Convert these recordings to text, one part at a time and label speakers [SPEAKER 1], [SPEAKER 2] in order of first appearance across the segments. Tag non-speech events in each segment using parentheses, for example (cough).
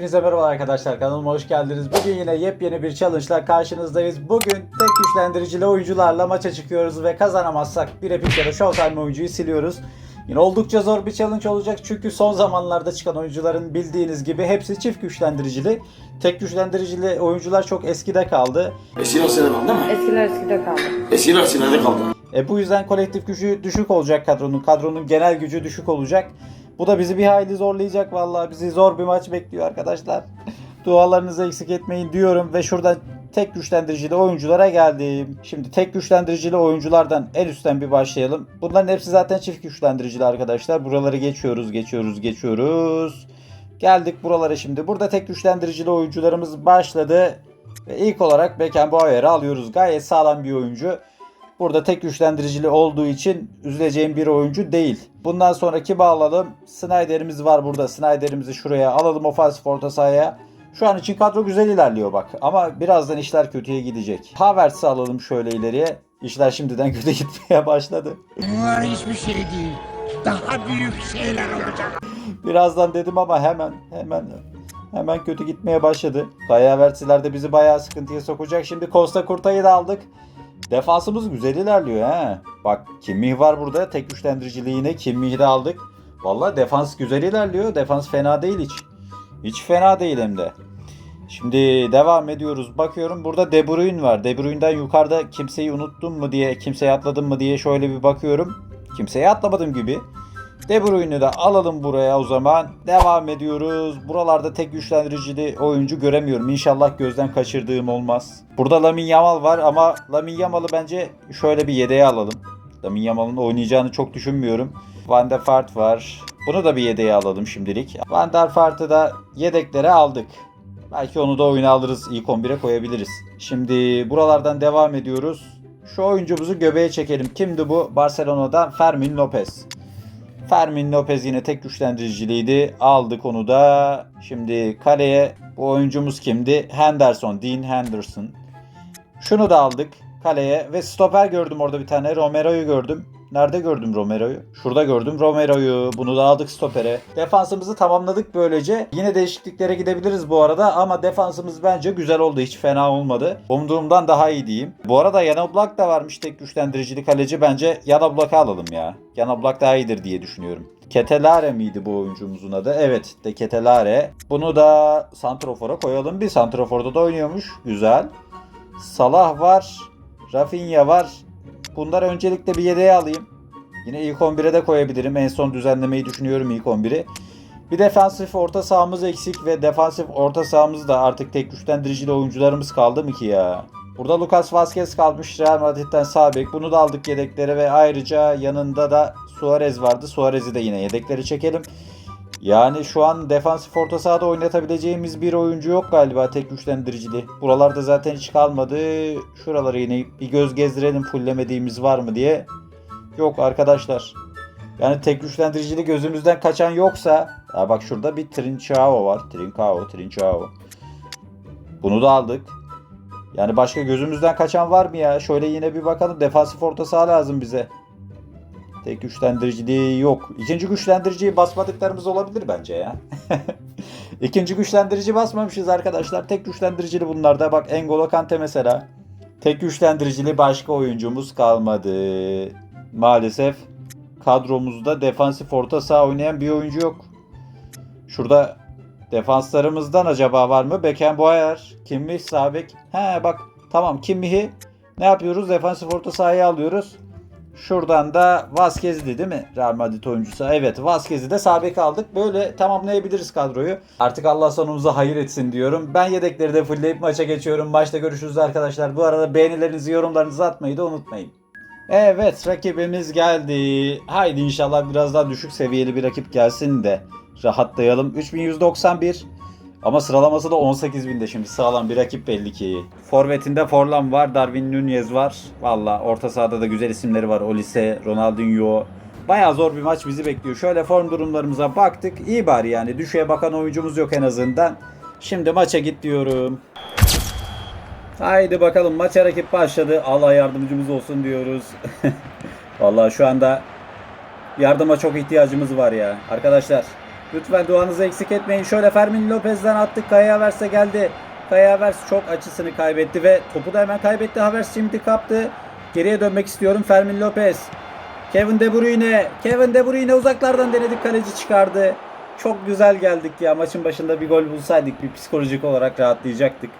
[SPEAKER 1] Hepinize merhaba arkadaşlar kanalıma hoş geldiniz. Bugün yine yepyeni bir challenge ile karşınızdayız. Bugün tek güçlendiricili oyuncularla maça çıkıyoruz ve kazanamazsak bir epic ya da showtime oyuncuyu siliyoruz. Yine oldukça zor bir challenge olacak çünkü son zamanlarda çıkan oyuncuların bildiğiniz gibi hepsi çift güçlendiricili. Tek güçlendiricili oyuncular çok eskide kaldı.
[SPEAKER 2] Eski Arsenal değil mi?
[SPEAKER 3] Eskiler eskide kaldı.
[SPEAKER 2] Eski Arsenal'de kaldı.
[SPEAKER 1] E bu yüzden kolektif gücü düşük olacak kadronun. Kadronun genel gücü düşük olacak. Bu da bizi bir hayli zorlayacak vallahi. Bizi zor bir maç bekliyor arkadaşlar. (laughs) Dualarınızı eksik etmeyin diyorum ve şuradan tek güçlendiricili oyunculara geldim. Şimdi tek güçlendiricili oyunculardan en üstten bir başlayalım. Bunların hepsi zaten çift güçlendiricili arkadaşlar. Buraları geçiyoruz, geçiyoruz, geçiyoruz. Geldik buralara şimdi. Burada tek güçlendiricili oyuncularımız başladı. Ve ilk olarak Beckenbauer'ı alıyoruz. Gayet sağlam bir oyuncu. Burada tek güçlendiricili olduğu için üzüleceğim bir oyuncu değil. Bundan sonraki bağlayalım. Snyder'imiz var burada. Snyder'imizi şuraya alalım ofansif orta sahaya. Şu an için kadro güzel ilerliyor bak. Ama birazdan işler kötüye gidecek. Havertz'i alalım şöyle ileriye. İşler şimdiden (laughs) kötü gitmeye başladı.
[SPEAKER 4] Bunlar hiçbir şey değil. Daha büyük şeyler olacak.
[SPEAKER 1] Birazdan dedim ama hemen hemen hemen kötü gitmeye başladı. Kaya Havertz'ler de bizi bayağı sıkıntıya sokacak. Şimdi Costa Kurta'yı da aldık. Defansımız güzel ilerliyor he. Bak Kimmih var burada. Tek güçlendiriciliği yine Kimmih'i de aldık. Vallahi defans güzel ilerliyor. Defans fena değil hiç. Hiç fena değil hem de. Şimdi devam ediyoruz. Bakıyorum burada De Bruyne var. De Bruyne'den yukarıda kimseyi unuttum mu diye, kimseyi atladım mı diye şöyle bir bakıyorum. Kimseyi atlamadım gibi. De Bruyne'ü de alalım buraya o zaman. Devam ediyoruz. Buralarda tek güçlendiricili oyuncu göremiyorum. İnşallah gözden kaçırdığım olmaz. Burada Lamin Yamal var ama Lamin Yamal'ı bence şöyle bir yedeğe alalım. Lamin Yamal'ın oynayacağını çok düşünmüyorum. Van der Vaart var. Bunu da bir yedeğe alalım şimdilik. Van der Vaart'ı da yedeklere aldık. Belki onu da oyuna alırız. İlk 11'e koyabiliriz. Şimdi buralardan devam ediyoruz. Şu oyuncumuzu göbeğe çekelim. Kimdi bu? Barcelona'dan Fermin Lopez. Fermin Lopez yine tek güçlendiriciliydi. Aldık onu da. Şimdi kaleye bu oyuncumuz kimdi? Henderson, Dean Henderson. Şunu da aldık kaleye ve stoper gördüm orada bir tane. Romero'yu gördüm. Nerede gördüm Romero'yu? Şurada gördüm Romero'yu. Bunu da aldık stopere. Defansımızı tamamladık böylece. Yine değişikliklere gidebiliriz bu arada ama defansımız bence güzel oldu. Hiç fena olmadı. Umduğumdan daha iyi diyeyim. Bu arada Yan Oblak da varmış tek güçlendiricili kaleci. Bence Yan Oblak'ı alalım ya. Yan Oblak daha iyidir diye düşünüyorum. Ketelare miydi bu oyuncumuzun adı? Evet de Ketelare. Bunu da Santrofor'a koyalım. Bir Santrofor'da da oynuyormuş. Güzel. Salah var. Rafinha var. Bunları öncelikle bir yedeğe alayım. Yine ilk 11'e de koyabilirim. En son düzenlemeyi düşünüyorum ilk 11'i. Bir defansif orta sahamız eksik ve defansif orta sahamız da artık tek güçlendiricili oyuncularımız kaldı mı ki ya? Burada Lucas Vazquez kalmış Real Madrid'den sağ bek. Bunu da aldık yedeklere ve ayrıca yanında da Suarez vardı. Suarez'i de yine yedekleri çekelim. Yani şu an defansif orta sahada oynatabileceğimiz bir oyuncu yok galiba tek güçlendiricili. Buralarda zaten hiç kalmadı. Şuraları yine bir göz gezdirelim fullemediğimiz var mı diye. Yok arkadaşlar. Yani tek güçlendiricili gözümüzden kaçan yoksa ya bak şurada bir Trincao var. Trincao, Trincao. Bunu da aldık. Yani başka gözümüzden kaçan var mı ya? Şöyle yine bir bakalım. Defansif orta saha lazım bize. Tek güçlendiriciliği yok. İkinci güçlendiriciyi basmadıklarımız olabilir bence ya. (laughs) İkinci güçlendirici basmamışız arkadaşlar. Tek güçlendiricili bunlarda. Bak Engolo Kante mesela. Tek güçlendiricili başka oyuncumuz kalmadı. Maalesef kadromuzda defansif orta saha oynayan bir oyuncu yok. Şurada defanslarımızdan acaba var mı? Beckenbauer, Kimmih, Sabek. He bak tamam Kimmih'i ne yapıyoruz? Defansif orta sahaya alıyoruz. Şuradan da Vazquez'di değil mi? Real Madrid oyuncusu. Evet Vazquez'i de sabek aldık. Böyle tamamlayabiliriz kadroyu. Artık Allah sonumuza hayır etsin diyorum. Ben yedekleri de fullleyip maça geçiyorum. Maçta görüşürüz arkadaşlar. Bu arada beğenilerinizi, yorumlarınızı atmayı da unutmayın. Evet rakibimiz geldi. Haydi inşallah biraz daha düşük seviyeli bir rakip gelsin de rahatlayalım. 3191 ama sıralaması da 18.000'de şimdi sağlam bir rakip belli ki. Forvetinde Forlan var, Darwin Nunez var. Valla orta sahada da güzel isimleri var. Olise, Ronaldinho. Bayağı zor bir maç bizi bekliyor. Şöyle form durumlarımıza baktık. İyi bari yani. Düşüğe bakan oyuncumuz yok en azından. Şimdi maça git diyorum. Haydi bakalım maça rakip başladı. Allah yardımcımız olsun diyoruz. (laughs) Vallahi şu anda yardıma çok ihtiyacımız var ya. Arkadaşlar Lütfen duanızı eksik etmeyin. Şöyle Fermin Lopez'den attık. Kaya Havertz'e geldi. Kaya Havertz çok açısını kaybetti ve topu da hemen kaybetti. Havertz şimdi kaptı. Geriye dönmek istiyorum. Fermin Lopez. Kevin De Bruyne. Kevin De Bruyne uzaklardan denedik. Kaleci çıkardı. Çok güzel geldik ya. Maçın başında bir gol bulsaydık bir psikolojik olarak rahatlayacaktık.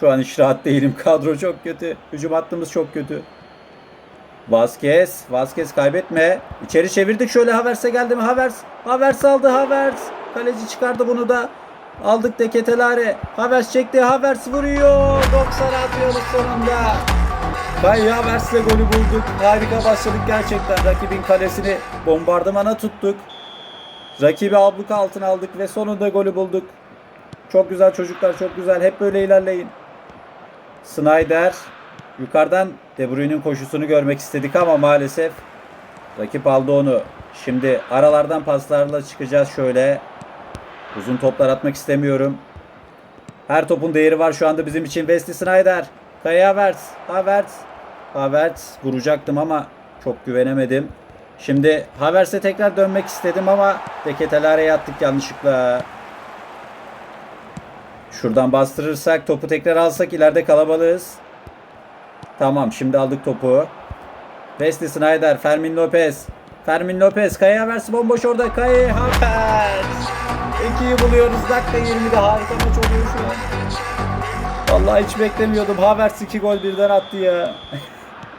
[SPEAKER 1] Şu an hiç rahat değilim. (laughs) Kadro çok kötü. Hücum hattımız çok kötü. Vasquez. Vasquez kaybetme. İçeri çevirdik. Şöyle Havertz'e geldi mi? Havertz. Havertz aldı. Havertz. Kaleci çıkardı bunu da. Aldık Deketelare. Havertz çekti. Havertz vuruyor. 90 atıyoruz sonunda. Kai Havertz'le golü bulduk. Harika başladık gerçekten. Rakibin kalesini bombardımana tuttuk. Rakibi abluka altına aldık ve sonunda golü bulduk. Çok güzel çocuklar çok güzel. Hep böyle ilerleyin. Snyder yukarıdan De Bruyne'in koşusunu görmek istedik ama maalesef rakip aldı onu. Şimdi aralardan paslarla çıkacağız şöyle. Uzun toplar atmak istemiyorum. Her topun değeri var şu anda bizim için. Wesley Snyder. Kai Havertz. Havertz. Havertz vuracaktım ama çok güvenemedim. Şimdi Havertz'e tekrar dönmek istedim ama Deketelare'ye attık yanlışlıkla. Şuradan bastırırsak topu tekrar alsak ileride kalabalığız. Tamam şimdi aldık topu. Wesley Snyder, Fermin Lopez. Fermin Lopez, Kaya Havertz bomboş orada. Kaya Havertz. İkiyi buluyoruz. Dakika 20'de harika maç oluyor şu an. Vallahi hiç beklemiyordum. Havertz iki gol birden attı ya.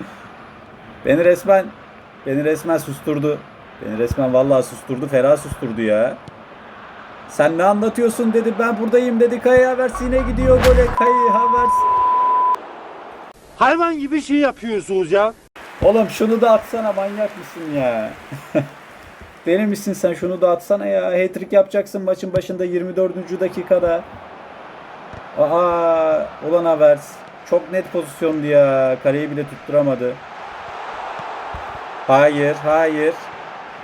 [SPEAKER 1] (laughs) beni resmen beni resmen susturdu. Beni resmen vallahi susturdu. Ferah susturdu ya. Sen ne anlatıyorsun dedi. Ben buradayım dedi. Kaya Havertz yine gidiyor gole. Kaya Havertz.
[SPEAKER 3] Hayvan gibi şey yapıyorsunuz ya.
[SPEAKER 1] Oğlum şunu da atsana manyak mısın ya? (laughs) Deli misin sen şunu da atsana ya. Hat-trick yapacaksın maçın başında 24. dakikada. Aa, ulan Havertz. Çok net pozisyondu ya. Kaleyi bile tutturamadı. Hayır, hayır.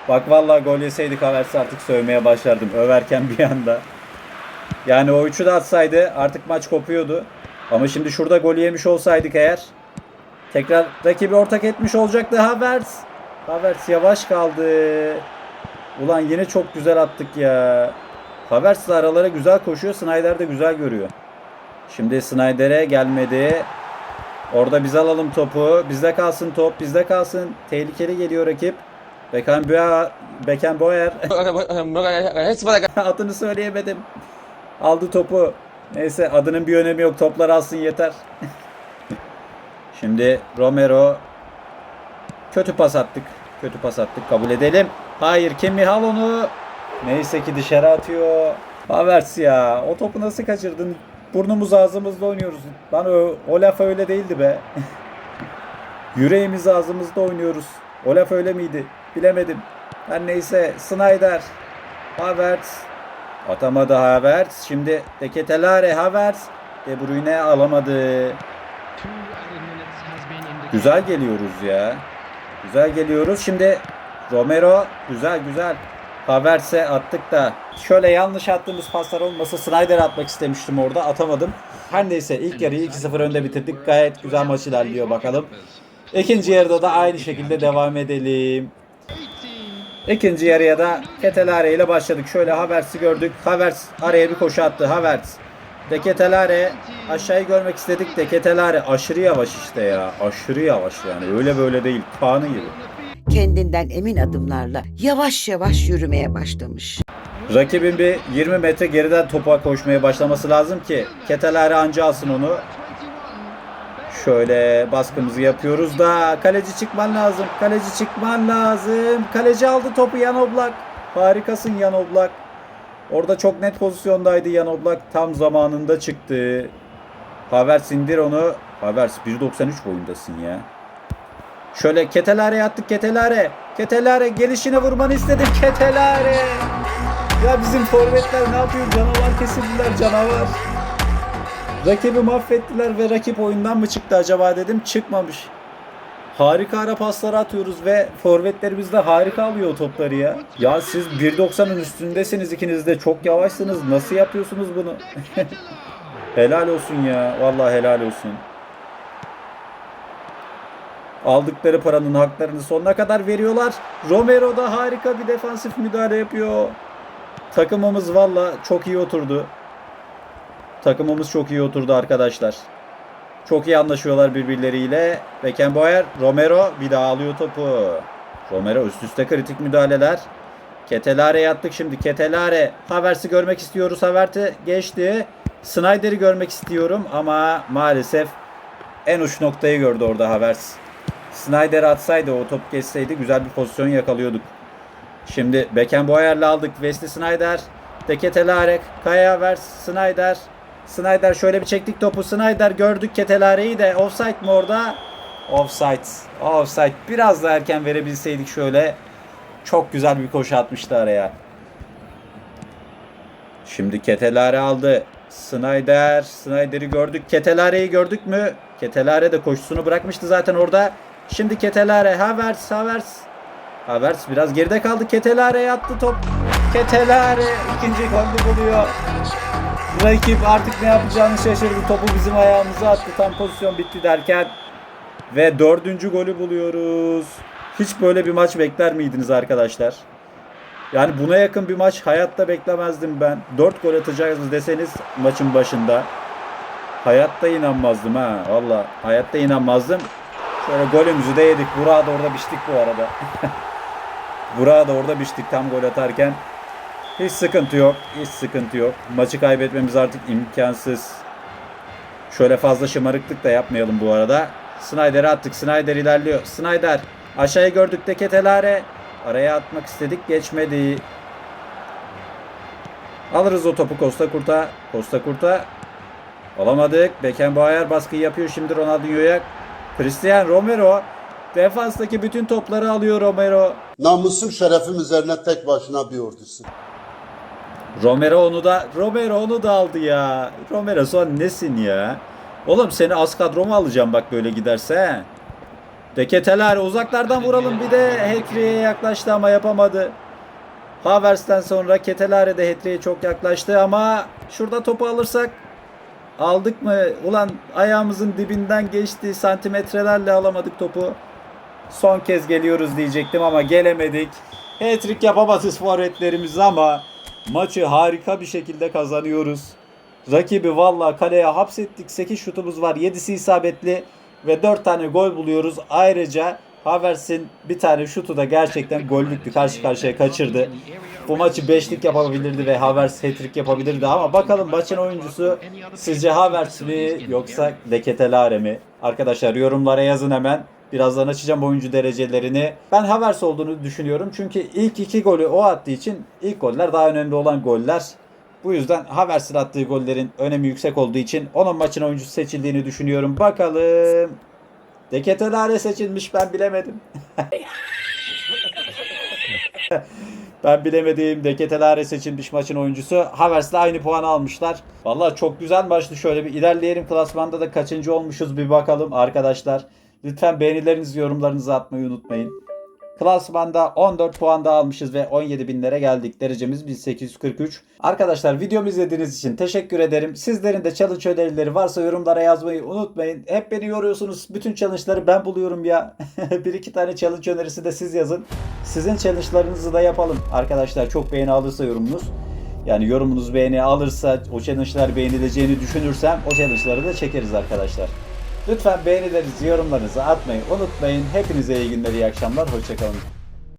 [SPEAKER 1] Bak vallahi gol yeseydik Havertz'i artık sövmeye başlardım. Överken bir anda. Yani o üçü de atsaydı artık maç kopuyordu. Ama şimdi şurada gol yemiş olsaydık eğer Tekrar rakibi ortak etmiş olacaktı Havertz. Havertz yavaş kaldı. Ulan yine çok güzel attık ya. Havertz de aralara güzel koşuyor. Snyder de güzel görüyor. Şimdi Snyder'e gelmedi. Orada biz alalım topu. Bizde kalsın top. Bizde kalsın. Tehlikeli geliyor rakip. Beckenbauer, Beckenbauer (laughs) (laughs) adını söyleyemedim. Aldı topu. Neyse adının bir önemi yok. Toplar alsın yeter. (laughs) Şimdi Romero kötü pas attık. Kötü pas attık. Kabul edelim. Hayır Kimi al onu. Neyse ki dışarı atıyor. Havertz ya. O topu nasıl kaçırdın? Burnumuz ağzımızda oynuyoruz. Lan o, o laf öyle değildi be. (laughs) Yüreğimiz ağzımızda oynuyoruz. O laf öyle miydi? Bilemedim. Her neyse Snyder. Havertz. Atamadı Havertz. Şimdi Deketelare Havertz. De Bruyne alamadı. Güzel geliyoruz ya. Güzel geliyoruz. Şimdi Romero güzel güzel. Havertz'e attık da şöyle yanlış attığımız paslar olmasa Snyder atmak istemiştim orada atamadım. Her neyse ilk yarıyı 2-0 önde bitirdik. Gayet güzel maç ilerliyor bakalım. İkinci yarıda da aynı şekilde devam edelim. İkinci yarıya da Ketelare ile başladık. Şöyle Havertz'i gördük. Havertz araya bir koşu attı. Havertz. Deketelare aşağıyı görmek istedik. Deketelare aşırı yavaş işte ya. Aşırı yavaş yani. Öyle böyle değil. Kaan'ı gibi.
[SPEAKER 5] kendinden emin adımlarla yavaş yavaş yürümeye başlamış.
[SPEAKER 1] Rakibin bir 20 metre geriden topa koşmaya başlaması lazım ki Ketelare anca alsın onu. Şöyle baskımızı yapıyoruz da kaleci çıkman lazım. Kaleci çıkman lazım. Kaleci aldı topu Yan Oblak. Harikasın Yan Oblak. Orada çok net pozisyondaydı Yan Oblak. Tam zamanında çıktı. Havertz indir onu. Havertz 1.93 boyundasın ya. Şöyle Ketelare'ye attık Ketelare. Ketelare gelişine vurmanı istedim Ketelare. Ya bizim forvetler ne yapıyor? Canavar kesildiler canavar. Rakibi mahvettiler ve rakip oyundan mı çıktı acaba dedim. Çıkmamış. Harika ara pasları atıyoruz ve forvetlerimiz de harika alıyor topları ya. Ya siz 1.90'ın üstündesiniz ikiniz de çok yavaşsınız. Nasıl yapıyorsunuz bunu? (laughs) helal olsun ya. Vallahi helal olsun. Aldıkları paranın haklarını sonuna kadar veriyorlar. Romero da harika bir defansif müdahale yapıyor. takımımız valla çok iyi oturdu. Takımımız çok iyi oturdu arkadaşlar. Çok iyi anlaşıyorlar birbirleriyle. Beckenbauer, Romero bir daha alıyor topu. Romero üst üste kritik müdahaleler. Ketelare yattık şimdi. Ketelare. Havertz'i görmek istiyoruz. Havertz'i geçti. Snyder'i görmek istiyorum ama maalesef en uç noktayı gördü orada Havertz. Snyder atsaydı o top geçseydi güzel bir pozisyon yakalıyorduk. Şimdi Beckenbauer'le aldık. Wesley Snyder. Deketelare. Kaya Havertz. Snyder. Snyder şöyle bir çektik topu. Snyder gördük Ketelare'yi de. Offside mi orada? Offside. Offside. Biraz daha erken verebilseydik şöyle. Çok güzel bir koşu atmıştı araya. Şimdi Ketelare aldı. Snyder. Snyder'i gördük. Ketelare'yi gördük mü? Ketelare de koşusunu bırakmıştı zaten orada. Şimdi Ketelare. Havertz. Havertz. Havertz biraz geride kaldı. Ketelare'ye attı top. Ketelare ikinci golü buluyor. Rakip artık ne yapacağını şaşırdı. Topu bizim ayağımıza attı. Tam pozisyon bitti derken. Ve dördüncü golü buluyoruz. Hiç böyle bir maç bekler miydiniz arkadaşlar? Yani buna yakın bir maç hayatta beklemezdim ben. 4 gol atacağız deseniz maçın başında. Hayatta inanmazdım ha. Valla hayatta inanmazdım. Şöyle golümüzü de yedik. Burak'a da orada biçtik bu arada. (laughs) Burak'a da orada biçtik tam gol atarken. Hiç sıkıntı yok. Hiç sıkıntı yok. Maçı kaybetmemiz artık imkansız. Şöyle fazla şımarıklık da yapmayalım bu arada. Snyder'e attık. Snyder ilerliyor. Snyder. Aşağıya gördük de Ketelare. Araya atmak istedik. Geçmedi. Alırız o topu Costa Kurta. Costa Kurta. Alamadık. Beckenbauer baskıyı yapıyor şimdi Ronaldinho'ya. Cristian Romero. Defanstaki bütün topları alıyor Romero.
[SPEAKER 6] Namusum şerefim üzerine tek başına bir ordusun.
[SPEAKER 1] Romero onu da Romero onu da aldı ya. Romero son nesin ya? Oğlum seni az kadroma alacağım bak böyle giderse. Deketeler uzaklardan vuralım bir de Hetri'ye yaklaştı ama yapamadı. Havertz'ten sonra Ketelare de Hetri'ye çok yaklaştı ama şurada topu alırsak aldık mı? Ulan ayağımızın dibinden geçti santimetrelerle alamadık topu. Son kez geliyoruz diyecektim ama gelemedik. Hat-trick yapamadı forvetlerimiz ama maçı harika bir şekilde kazanıyoruz. Rakibi valla kaleye hapsettik. 8 şutumuz var. 7'si isabetli ve 4 tane gol buluyoruz. Ayrıca Havertz'in bir tane şutu da gerçekten gollüktü. Karşı karşıya kaçırdı. Bu maçı 5'lik yapabilirdi ve Havertz hat-trick yapabilirdi ama bakalım maçın oyuncusu sizce Havertz mi yoksa Deketelare mi? Arkadaşlar yorumlara yazın hemen. Birazdan açacağım oyuncu derecelerini. Ben Havertz olduğunu düşünüyorum. Çünkü ilk iki golü o attığı için ilk goller daha önemli olan goller. Bu yüzden Havertz'in attığı gollerin önemi yüksek olduğu için onun maçın oyuncusu seçildiğini düşünüyorum. Bakalım. Deketelare seçilmiş ben bilemedim. (laughs) Ben bilemediğim Deketelare seçilmiş maçın oyuncusu. Havertz'le aynı puan almışlar. Vallahi çok güzel maçtı. Şöyle bir ilerleyelim. Klasmanda da kaçıncı olmuşuz bir bakalım arkadaşlar. Lütfen beğenilerinizi, yorumlarınızı atmayı unutmayın. Klasmanda 14 puan da almışız ve 17 binlere geldik. Derecemiz 1843. Arkadaşlar videomu izlediğiniz için teşekkür ederim. Sizlerin de challenge önerileri varsa yorumlara yazmayı unutmayın. Hep beni yoruyorsunuz. Bütün challenge'ları ben buluyorum ya. (laughs) bir iki tane challenge önerisi de siz yazın. Sizin challenge'larınızı da yapalım. Arkadaşlar çok beğeni alırsa yorumunuz. Yani yorumunuz beğeni alırsa o challenge'lar beğenileceğini düşünürsem o challenge'ları da çekeriz arkadaşlar. Lütfen beğenilerinizi, yorumlarınızı atmayı unutmayın. Hepinize iyi günler, iyi akşamlar. Hoşçakalın.